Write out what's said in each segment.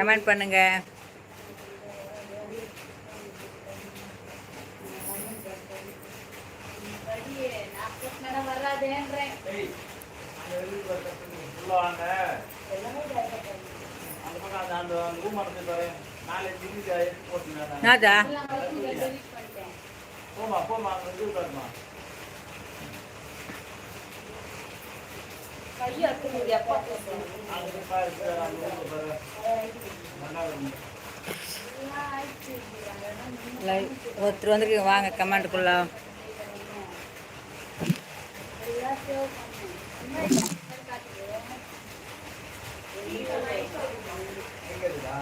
Comment பண்ணுங்க நாதா போமா போமா ஒருத்தர் வந்துருக்கீங்க. வாங்க கமாண்டுக்குள்ள எங்க இருக்குதா?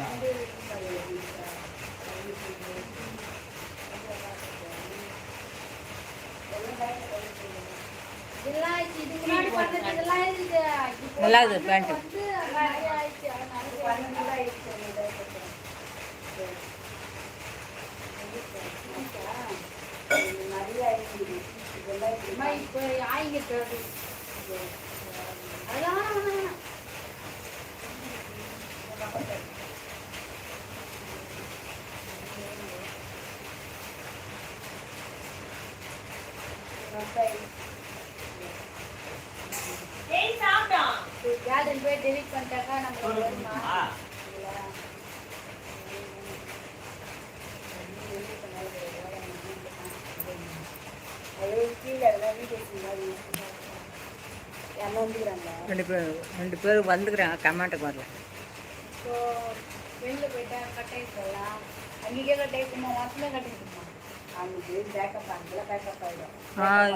இதெல்லாம் ஆயிடுச்சு. இதுக்கு முன்னாடி பண்ணது இதெல்லாம் ஆயிடுச்சு. இப்போ நல்லா இருக்குது பேண்ட்டு Thank you. Garden போய் delete பண்ணிட்டாக்கா நமக்கு வருமா? ரெண்டு பேர் ரெண்டு பேரும் வந்துக்கிறாங்க கமெண்ட்டுக்கு வரல. இப்போ வெளில போயிட்டா கட்டை போடலாம். அன்றைக்கே கட்டை சும்மா மாசமே கட்டிக்குமா ஹாய்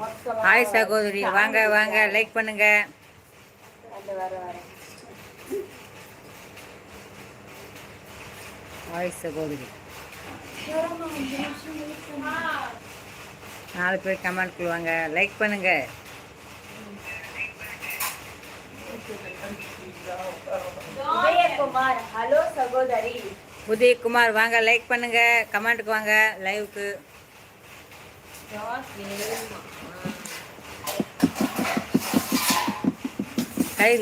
ஹாய் சகோதரி. வாங்க வாங்க. லைக் பண்ணுங்க. ஹாய் சகோதரி. நாலு பேர் கமெண்ட் வாங்க லைக் பண்ணுங்க. உதயகுமார் ஹலோ சகோதரி. உதயகுமார் வாங்க. லைக் பண்ணுங்க. கமெண்ட்டுக்கு வாங்க. லைவுக்கு கையில் வைங்க நானா? சாப்பிடு. நான் சாப்பிட்டேன் நான் என்ன சாப்பிட்ட? எப்போ? இதுதானே நீ-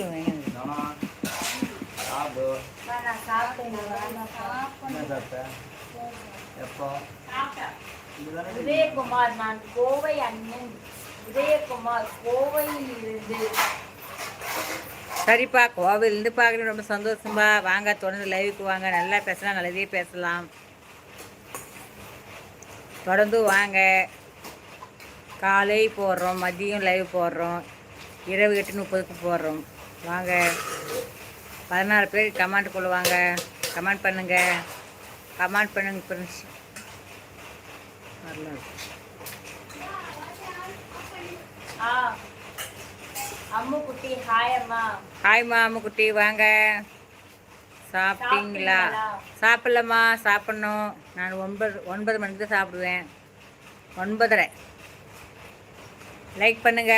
உதயகுமார் நான் கோவை அண்ணன். உதயகுமார் கோவையில் இருந்து சரிப்பா கோவிலேருந்து பார்க்கணும். ரொம்ப சந்தோஷம்பா வாங்க தொடர்ந்து லைவுக்கு வாங்க. நல்லா பேசலாம் நல்லதே பேசலாம். தொடர்ந்து வாங்க. காலை போடுறோம் மதியம் லைவ் போடுறோம். இரவு எட்டு முப்பதுக்கு போடுறோம். வாங்க. பதினாறு பேர் கமெண்ட் கொள்ளுவாங்க கமெண்ட் பண்ணுங்க. கமெண்ட் பண்ணுங்க ஃப்ரெண்ட்ஸ் வரல ஆ. அம்மு குட்டி ஹாய் அம்மா. ஹாய் மாமுக்குட்டி வாங்க. சாப்பிட்டீங்களா? சாப்பிட்டீங்களா? சாப்பிடலம்மா சாப்பிட்ணும். நான் ஒன்பது ஒன்பது மணிக்கு தான் சாப்பிடுவேன். ஒன்பதரை. லைக் பண்ணுங்க.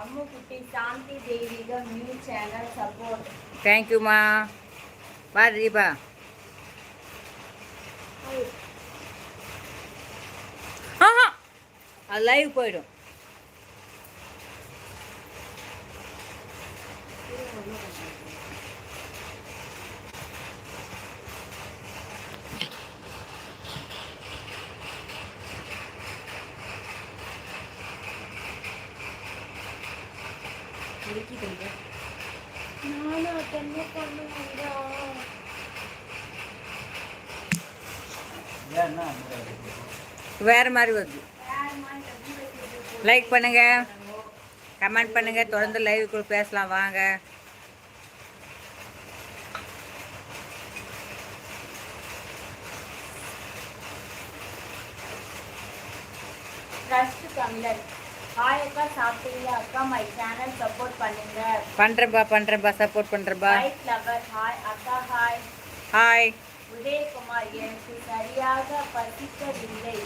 அம்மு குட்டி சாந்தி தெய்வீகம் நியூ சேனல் சப்போர்ட் தேங்க்யூம்மா வா தீபா. ஆஹா. அது லைவ் போயிடும் நானும் அட்டென்ட் பண்ணுவேன் ஏன் என்ன? வேறு மாதிரி வருது லைக் பண்ணுங்க. கமெண்ட் பண்ணுங்க. தொடர்ந்து லைவுக்குள்ள பேசலாம். வாங்க. தமிழன் ஹாய் அக்கா சாப்பிட்டீங்களா? அக்கா மை சேனல் சப்போர்ட் பண்ணுங்க. பண்ணுறேன்பா பண்ணுறேன்பா சப்போர்ட் ரைட் லவர் ஹாய் அக்கா ஹாய் ஹாய் உதயகுமார் எனக்கு சரியாக பசிக்கவில்லை.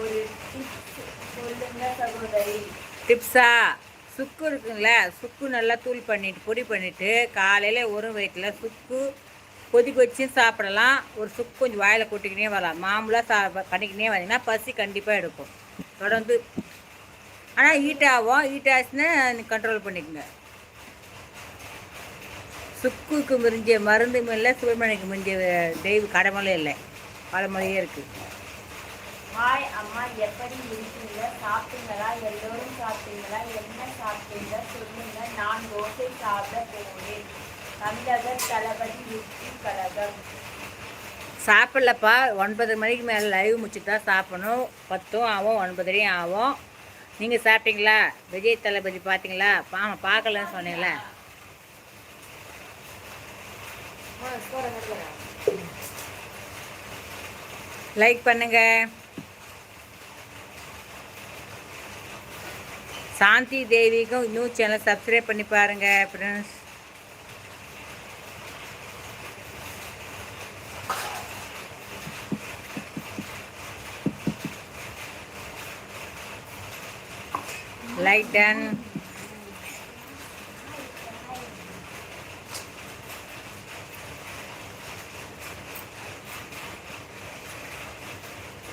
ஒரு டிப்ஸ் சொல்லுங்க சகோதரி. டிப்ஸா சுக்கு இருக்குங்கள சுக்கு நல்லா தூள் பண்ணிட்டு பொடி பண்ணிட்டு காலையில் ஒரு வயிற்றில் சுக்கு கொதிக்க வச்சு சாப்பிடலாம். ஒரு சுக்கு கொஞ்சம் வாயில் கொட்டிக்கினே வரலாம். மாமூலாக சா பண்ணிக்கினே வந்தீங்கன்னா பசி கண்டிப்பாக எடுக்கும். தொடர்ந்து ஆனால் ஹீட் ஆகும் ஹீட் ஆச்சுன்னா கண்ட்ரோல் பண்ணிக்கோங்க. சுக்குக்கு மிரிஞ்சிய மருந்தும் இல்லை சுப்பிரமணியக்கு மிரிஞ்சிய தெய்வ கடமலும் இல்லை. பழமொழியே இருக்குது ஹாய் அம்மா எப்படி இருக்கீங்க? சாப்பிட்டீங்களா? எல்லோரும் சாப்பிட்டீங்களா? என்ன சாப்பிட்டீங்க? சொல்லுங்க. நான் தோசை சாப்பிட போகிறேன். தமிழக தளபதி யுக்தி கழகம். சாப்பிட்லப்பா. ஒன்பது மணிக்கு மேலே லைவ் முடிச்சுட்டு தான் சாப்பிடணும். பத்தும் ஆகும் ஒன்பதரையும் ஆகும் நீங்கள் சாப்பிட்டீங்களா? விஜய் தளபதி பார்த்தீங்களா ஆமாம் பார்க்கலன்னு சொன்னீங்களே. லைக் பண்ணுங்க. சாந்தி தேவிக்கும் இன்னும் சேனல் சப்ஸ்கிரைப் பண்ணி பாருங்க friends like done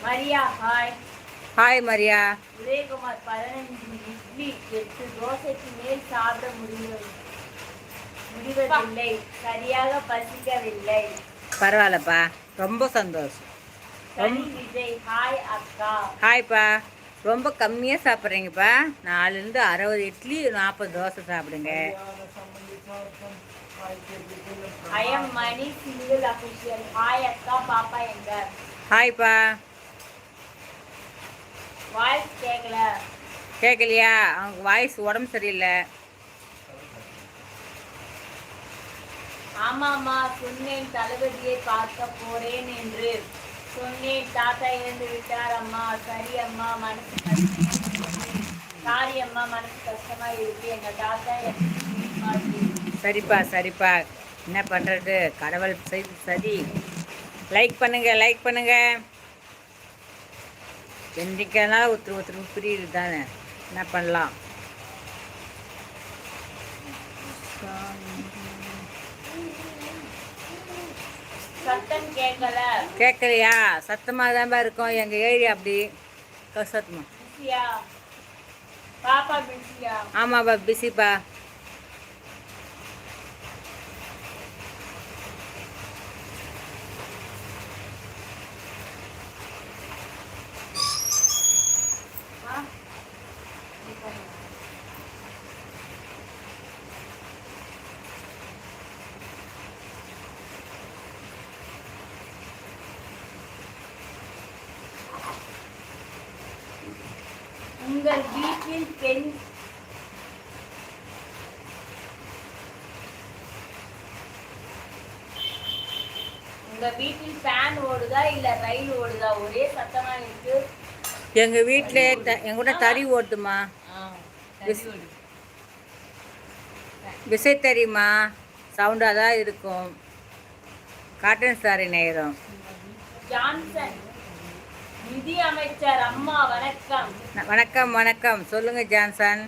Maria hi hi Maria Udayakumar பதினஞ்சு இட்லி எட்டு தோசைக்கு மேல் சாப்பிட முடியும். முடிவதில்லை. சரியாக பசிக்கவில்லை. பரவாயில்லப்பா. ரொம்ப சந்தோஷம். விஜய். ஹாய் அக்கா. ஹாய்ப்பா ரொம்ப கம்மியாக சாப்பிட்றீங்கப்பா. நாலுலேருந்து அறுபது இட்லி நாற்பது தோசை சாப்பிடுங்க. ஹாய்ப்பா வாய்ஸ் கேட்கல கேட்கலையா அவங்க வாய்ஸ் உடம்பு சரியில்லை. ஆமாம்மா சொன்னேன் தளபதியை பார்க்க போறேன் என்று. சொன்னேன் தாத்தா இறந்து விட்டார் அம்மா. சரி அம்மா மனசு சாரி அம்மா மனசு கஷ்டமா இருக்கு. எங்க தாத்தா சரிப்பா சரிப்பா. என்ன பண்ணுறது கடவுள் செய்து சரி லைக் பண்ணுங்கள் லைக் பண்ணுங்கள் என்றைக்கெல்லாம் ஒருத்தர் ஒருத்தருக்கு புரியுது தானே என்ன பண்ணலாம்? கேட்கலையா சத்தமாக தான்ப்பா இருக்கும். எங்கள் ஏரியா அப்படி. சத்தமாக பாப்பா பிஸியா? ஆமாப்பா பிஸிப்பா ஆ? உங்கள் வீட்டில் பெண் உங்க வீட்டில் ஃபேன் ஓடுதா இல்ல ரயில் ஓடுதா? ஒரே சத்தமா இருக்கு. எங்கள் வீட்டில் த எங்கள் கூட தறி ஓட்டுமா? விசை தெரியுமா சவுண்டாக தான் இருக்கும். காட்டன் சாரி நேரம் ஜான்சன் நிதி அமைச்சர் அம்மா வணக்கம். வணக்கம் வணக்கம். சொல்லுங்கள் Johnson.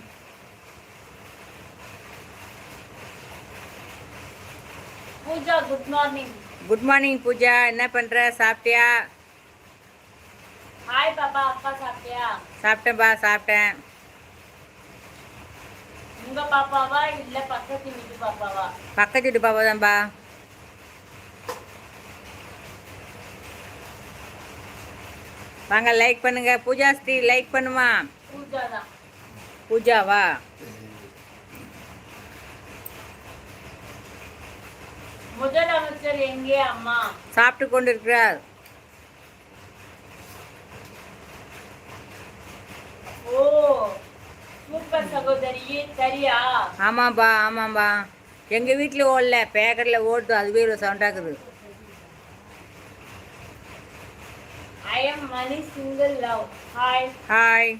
Pooja good morning. Good morning Pooja என்ன பண்ணுற சாப்பிட்டியா? ஹாய் பாப்பா. அப்பா சாப்பிட்டியா? சாப்பிட்டேன்பா சாப்பிட்டேன். உங்க பாப்பாவா? இல்ல பக்கத்து வீட்டு பாப்பாவா? பக்கத்து வீட்டு பாப்பா தான்ப்பா வாங்க லைக் பண்ணுங்க. பூஜா ஸ்ரீ லைக் பண்ணுமா? பூஜாவா? முதலமைச்சர் எங்கே அம்மா? சாப்பிட்டு கொண்டு இருக்கிறார் ஓ சூப்பர் சகோதரியே சரியா? ஆமாம்பா ஆமாம்பா. எங்கள் வீட்டில் ஓடல பேக்கரில் ஓடுது அதுவே இவ்வளோ சவுண்டாக்குது I am Mani single love hi hi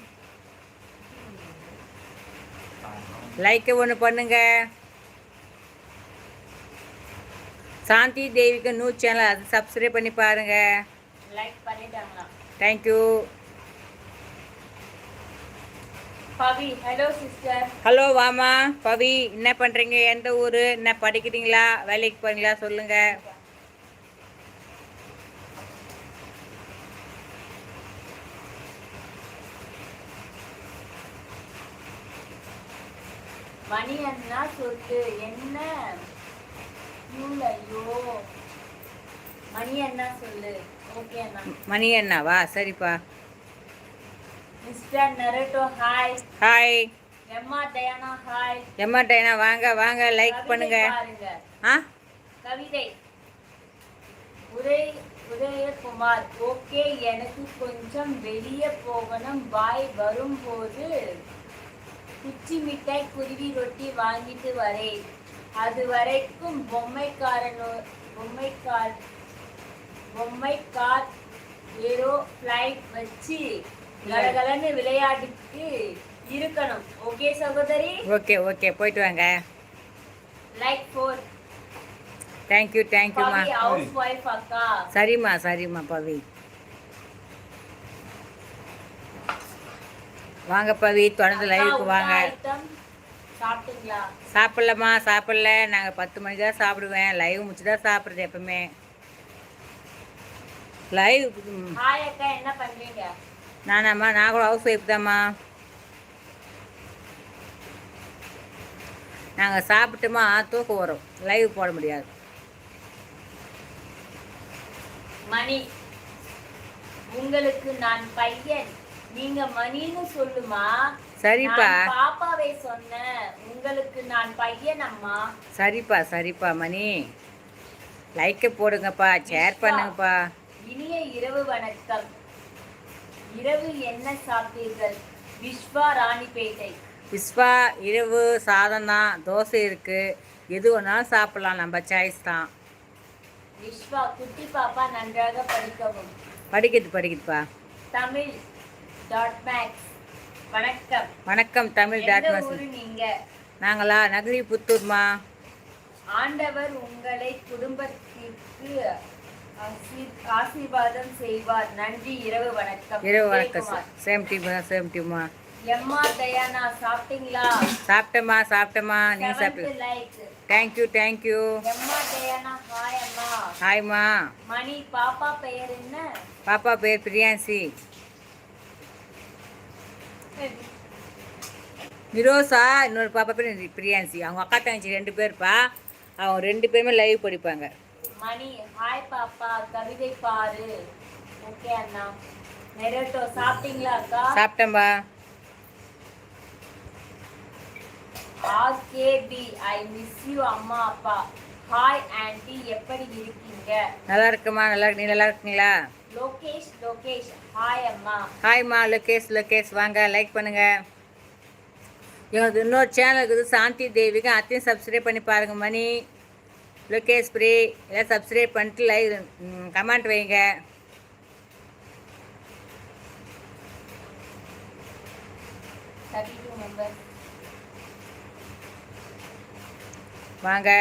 லைக்கை ஒன்று பண்ணுங்க. சாந்தி தேவிக்கு நியூ சேனல் அது சப்ஸ்கிரைப் பண்ணி பாருங்க. லைக் பண்ணிட்டாங்களா? Thank you Pavi hello sister hello வாமா. பவி என்ன பண்ணுறீங்க எந்த ஊர்? என்ன படிக்கிறீங்களா? வேலைக்கு போறீங்களா? சொல்லுங்கள் மணி அண்ணா சொத்து என்ன? மணி அண்ணா சொல்லு. ஓகே அண்ணா. மணி அண்ணாவா சரிப்பா. Mister Naruto hi hi Emma Diana hi Emma Diana வாங்க வாங்க லைக் பண்ணுங்க. ஆ? கவிதை. உதய் உதயகுமார். ஓகே எனக்கு கொஞ்சம் வெளியே போகணும். பாய் வரும்போது குச்சி மிட்டாய் குருவி ரொட்டி வாங்கிட்டு வரேன். அது வரைக்கும் பொம்மைக்காரனோ பொம்மைக்கார் பொம்மைக்கார் ஏரோ ஃப்ளைட் வச்சு கலகலன்னு விளையாடிட்டு இருக்கணும். ஓகே சகோதரி? ஓகே ஓகே போயிட்டு வாங்க. லைக் ஃபோர் தேங்க்யூ தேங்க்யூம்மா பவி ஹவுஸ் ஒய்ஃப் அக்கா. சரிம்மா சரிம்மா பவி வாங்க பவி தொடர்ந்து லைவுக்கு வாங்க. சாப்பிட்டீங்களா? சாப்பிட்லம்மா சாப்பிடல. நாங்கள் பத்து மணிக்கு தான் சாப்பிடுவேன். லைவ் முடிச்சு தான் சாப்பிட்றது எப்பவுமே. லைவ் ஹாய் அக்கா என்ன பண்றீங்க? நானாம்மா நான் கூட ஹவுஸ் ஒய்ஃப் தாம்மா. நாங்கள் சாப்பிட்டுமா தூக்கம் வரும். லைவ் போட முடியாது. மணி உங்களுக்கு நான் பையன். நீங்க மணின்னு சொல்லுமா? சரிப்பா. பாப்பாவை சொன்னேன். உங்களுக்கு நான் பையன் அம்மா. சரிப்பா சரிப்பா மணி. லைக்கை போடுங்கப்பா ஷேர் பண்ணுங்கப்பா. இனிய இரவு வணக்கம். இரவு என்ன சாப்பிட்டீர்கள்? விஸ்வா ராணிப்பேட்டை. விஸ்வா இரவு சாதம் தான் தோசை இருக்குது எது வேணாலும் சாப்பிட்லாம் நம்ம சாய்ஸ் தான். விஸ்வா குட்டி பாப்பா நன்றாக படிக்கவும். படிக்குது படிக்குதுப்பா தமிழ் டாட் மேக்ஸ் வணக்கம். வணக்கம் தமிழ் எந்த டாட் மஸ் ஊரு நீங்க? நாங்களா? நகரி புத்தூர்மா? ஆண்டவர் உங்களை குடும்பத்திற்கு ஆசீர்- ஆசீர்வாதம் செய்வார். நன்றி இரவு வணக்கம். இரவு வணக்கம். சேம் டீம் தான் சேம் டீம்மா எம்மா தயானா சாப்பிட்டீங்களா? சாப்பிட்டேம்மா சாப்பிட்டேம்மா. நீங்கள் சாப்பிட்டு தேங்க்யூ தேங்க்யூ எம்மா தயானா ஹாய் அம்மா. ஹாய்மா மணி பாப்பா பெயர் என்ன? பாப்பா பேர் பிரியான்சி. நிரோசா இன்னொரு பாப்பா பேர் பிரியான்சி. அவங்க அக்கா தங்கச்சி ரெண்டு பேர்ப்பா. அவங்க ரெண்டு பேருமே லைவ் படிப்பாங்க. மணி ஹாய் பாப்பா கவிதை பாரு. ஓகே அண்ணா. நெரட்டோ சாப்பிட்டீங்களா அக்கா? சாப்பிட்டேன்பா. ஆர்கேபி ஐ மிஸ் யூ அம்மா அப்பா. ஹாய் ஆன்ட்டி எப்படி இருக்கீங்க? நல்லா இருக்குமா நல்லா நீ நல்லா இருக்கீங்களா? லோகேஷ் லோகேஷ். ஹாய் அம்மா. ஹாய்மா லொகேஷ் லொகேஷ். வாங்க லைக் பண்ணுங்க. எங்களுக்கு இன்னொரு சேனல் இருக்குது சாந்தி தேவிக்கு. அத்தையும் சப்ஸ்கிரைப் பண்ணி பாருங்க மணி. லொகேஷ் ஃப்ரீ எல்லாம் சப்ஸ்கிரைப் பண்ணிட்டு லைக் கமெண்ட் வைங்க. வாங்க.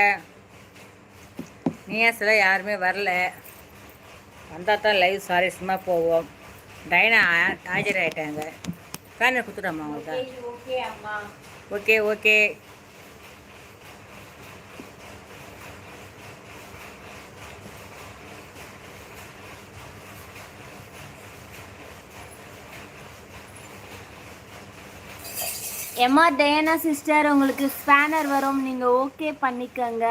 நியாஸில் யாருமே வரல? வந்தால் தான் லைவ் சுவாரஸ்யமாக போவோம். டைனா ஆ- ஆஜராயிட்டாங்க ஃபேனை கொடுத்துட்டோம்மா ஓகே உங்களுக்கு ஓகே அம்மா. Okay okay Emma Diana sister உங்களுக்கு ஸ்பேனர் வரும். நீங்கள் ஓகே பண்ணிக்கங்க.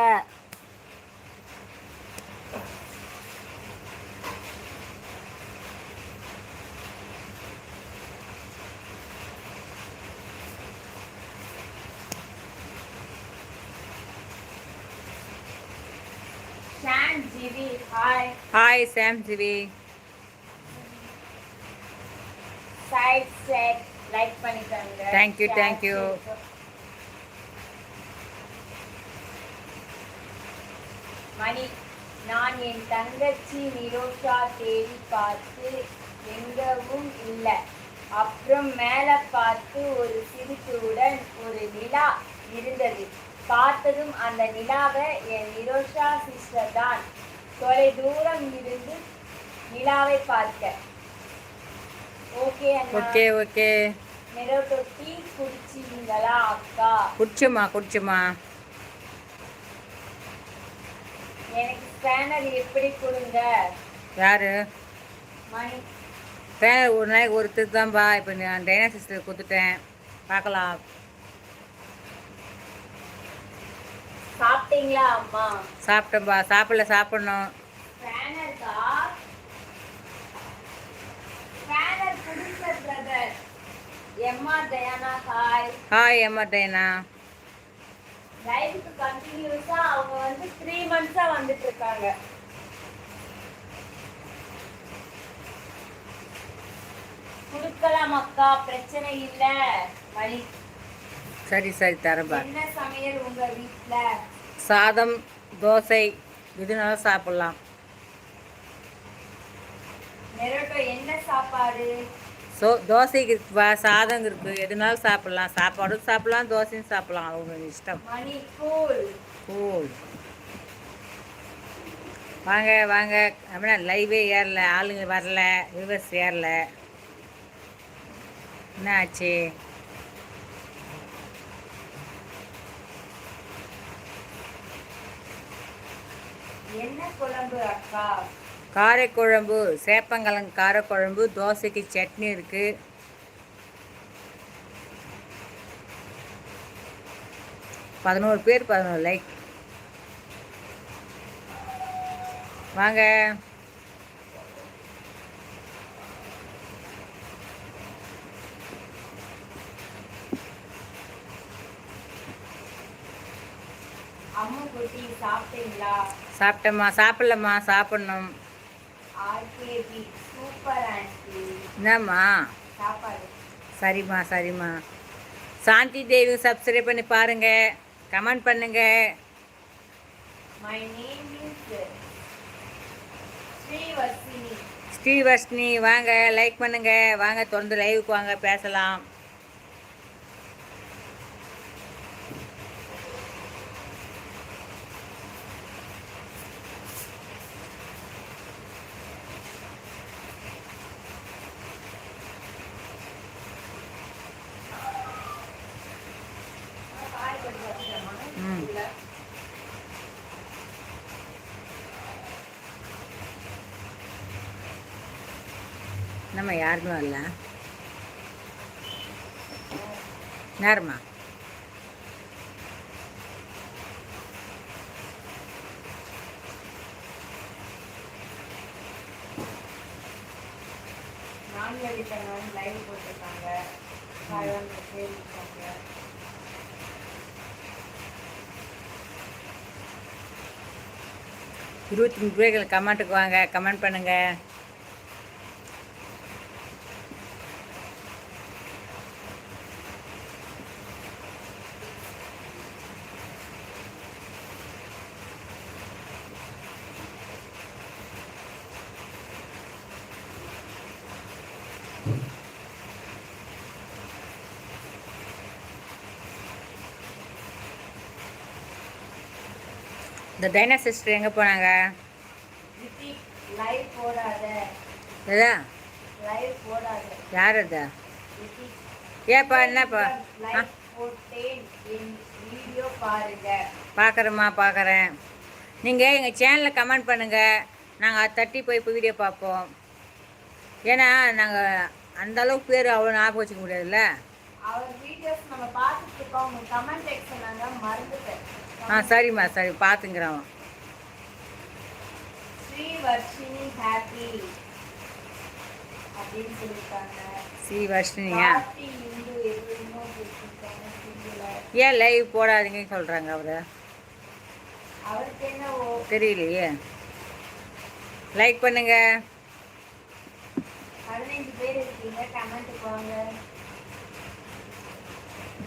ஹாய் சாம் சிவி சைட் செட் லைக் பண்ணிக்கோங்க. Thank you. மணி நான் என் தங்கச்சி நிரோஷா தேடி பார்த்து எங்கவும் இல்லை. அப்புறம் மேலே பார்த்து ஒரு சிரிப்புடன் ஒரு நிலா இருந்தது. பார்த்ததும் அந்த நிலாவை என் நிரோஷா சிஸ்டர் தான். தொலை தூரம் இருந்து நிலாவை பார்க்க. Okay okay okay. Naruto tea குடிச்சிங்களா அக்கா? குடிச்சுமா குடிச்சுமா. எனக்கு ஸ்கேனர் எப்படி கொடுங்க? யார்? மணி. ஃபேன் ஒரு நாளைக்கு ஒருத்தர் தான்ப்பா இப்போ நான் டைனா சிஸ்டர் கொடுத்துட்டேன். பார்க்கலாம். சாப்பிட்டீங்களா அம்மா? சாப்பிட்டோம்பா சாப்பிடல சாப்பிட்ணும். எம்மா தயானா ஹாய் ஹாய் அம்மா டைனா லைஃப்க்கு கண்டினியூஸா அவங்க வந்து த்ரீ மந்த்ஸா வந்துட்டு இருக்காங்க. குடுக்கலாம் அக்கா. பிரச்சனை இல்ல. வழி சரி சரி தரேன்பா. என்ன சமையல் உங்க வீட்ல? சாதம் தோசை எதுனாலும் சாப்பிட்லாம். நெரோட்டோ என்ன சாப்பாடு? ஸோ தோசைக்கு இருக்குப்பா சாதம் இருக்குது எதுனாலும் சாப்பிட்லாம். சாப்பாடும் சாப்பிட்லாம் தோசையும் சாப்பிட்லாம். அவங்க இஷ்டம். மணி கூல் கூல் வாங்க வாங்க. அப்படின்னா லைவே ஏறல. ஆளுங்க வரல. விவர்ஸ் ஏறல. என்ன ஆச்சு? என்ன குழம்பு அக்கா? காரைக்குழம்பு சேப்பங்கிழங்கு காரக்குழம்பு தோசைக்கு சட்னி இருக்குது பதினோரு பேர் பதினோரு லைக். வாங்க. அம்மு குட்டி சாப்பிட்டீங்களா? சாப்பிட்டம்மா சாப்பிடலம்மா சாப்பிட்ணும். என்னம்மா சரிம்மா சரிம்மா. சாந்தி தேவி சப்ஸ்கிரைப் பண்ணி பாருங்க. கமெண்ட் பண்ணுங்க. ஸ்ரீவர்ஷினி. ஸ்ரீவர்ஷினி வாங்க லைக் பண்ணுங்க. வாங்க தொடர்ந்து லைவுக்கு வாங்க பேசலாம் ம் நம்ம யாருமே வரல நேரமா நான்வெளி கண்ணன் லைவ் போட்டிருக்காங்க ஃபைவ் ஹண்ட்ரட் பேர் நேரமா? இருபத்தி மூணு ரூபாய்கள் கமெண்ட்டுக்கு வாங்க. கமெண்ட் பண்ணுங்க. இந்த டைனா சிஸ்டர் எங்கே போனாங்க? யார் அது? ஏப்பா என்னப்பா? பார்க்குறேம்மா பார்க்குறேன் நீங்கள் எங்கள் சேனலில் கமெண்ட் பண்ணுங்கள் நாங்கள் அதை தட்டி போய் இப்போ வீடியோ பார்ப்போம். ஏன்னா நாங்கள் அந்த அளவுக்கு பேர் அவ்வளோ ஞாபகம் வச்சுக்க முடியாதுல்ல? அவர் வீடியோஸ் நம்ம பார்த்துட்டு இருக்கோம். கமெண்ட் செக்ஷன் மறந்துட்டேன். ஆ சரிம்மா சரி பார்த்துங்கிறோம் ஸ்ரீ வர்ஷினி ஹாப்பி அப்படின்னு சொல்லியிருக்காங்க. ஏன் லைவ் போடாதீங்கன்னு சொல்கிறாங்க அவர்? அவருக்கு என்ன ஓ? தெரியலையே. லைக் பண்ணுங்க. பதினைஞ்சு பேர் இருக்கீங்க கமெண்ட் போங்க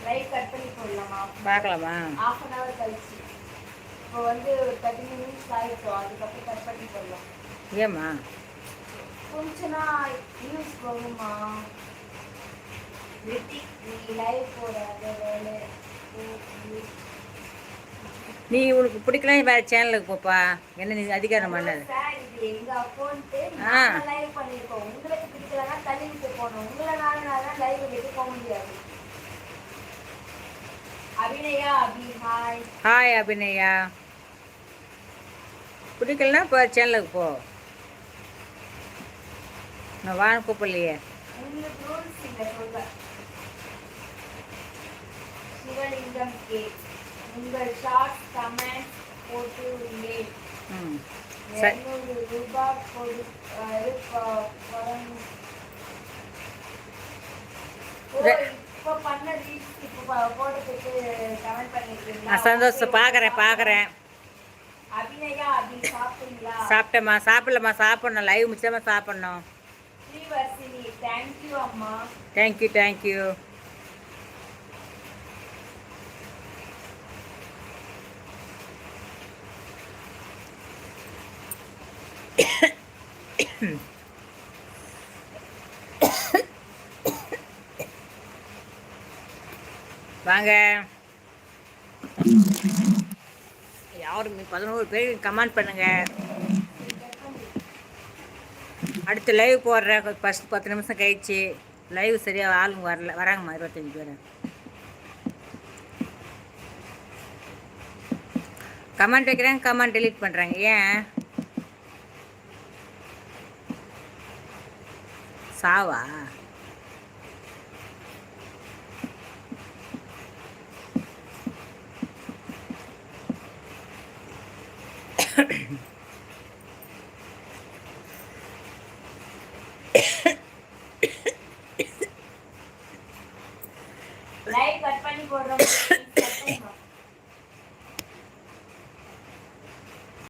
லைவ் கட் பண்ணி போடலாமா? பார்க்கலாமா? Half அன் ஹவர் கழிச்சு. இப்போ வந்து ஒரு தேர்ட்டி மினிட்ஸ் ஆகிட்டோம் அதுக்கப்புறம் கட் பண்ணி போடலாம். ஏம்மா? கொஞ்சனா நியூஸ் நீ லைவ் போடாத வேலை. நீ உனக்கு பிடிக்கலாம் வேறு சேனலுக்கு போப்பா. என்ன நீ அதிகாரம் பண்ணாது? ஆ. நாங்க லைவ் பண்ணிருக்கோம் உங்களுக்கு பிடிக்கலன்னா தள்ளி விட்டு போகணும் உங்களால நான் லைவ் விட்டு போக முடியாது அபிநயா அபி ஹாய் ஹாய் அபிநயா. பிடிக்கலனா இப்போ சேனலுக்கு போ. நான் வாங்க கூப்பிடலையே. சிவலிங்கம் கே. உங்கள் ஷார்ட் கமெண்ட் போட்டு உள்ளேன் இருநூறு ரூபாய் கொடு இப்போ பண்ண ரீல்ஸ் போடுறதுக்கு கமெண்ட் பண்ணிருக்கீங்களா? நான் சந்தோஷம் பார்க்குறேன் பார்க்குறேன் அபிநயா அபி சாப்பிட்டீங்களா? சாப்பிட்டேம்மா சாப்பிடலம்மா சாப்பிட்ணும். லைவ் முடிச்சாம சாப்பிட்ணும். ஸ்ரீவர்ஷினி தேங்க்யூ அம்மா. தேங்க்யூ தேங்க்யூ வாங்க. யாரும் பதினோரு பேர் கமெண்ட் பண்ணுங்க. அடுத்து லைவ் போடுற ஃபஸ்ட் பத்து நிமிஷம் கழிச்சு லைவ் சரியாக ஆளுங்க வரல வராங்கம்மா இருபத்தஞ்சி பேர். கமெண்ட் வைக்கிறாங்க கமெண்ட் டெலீட் பண்ணுறாங்க ஏன்? சாவா? லைவ் கட் பண்ணி போடுறோம்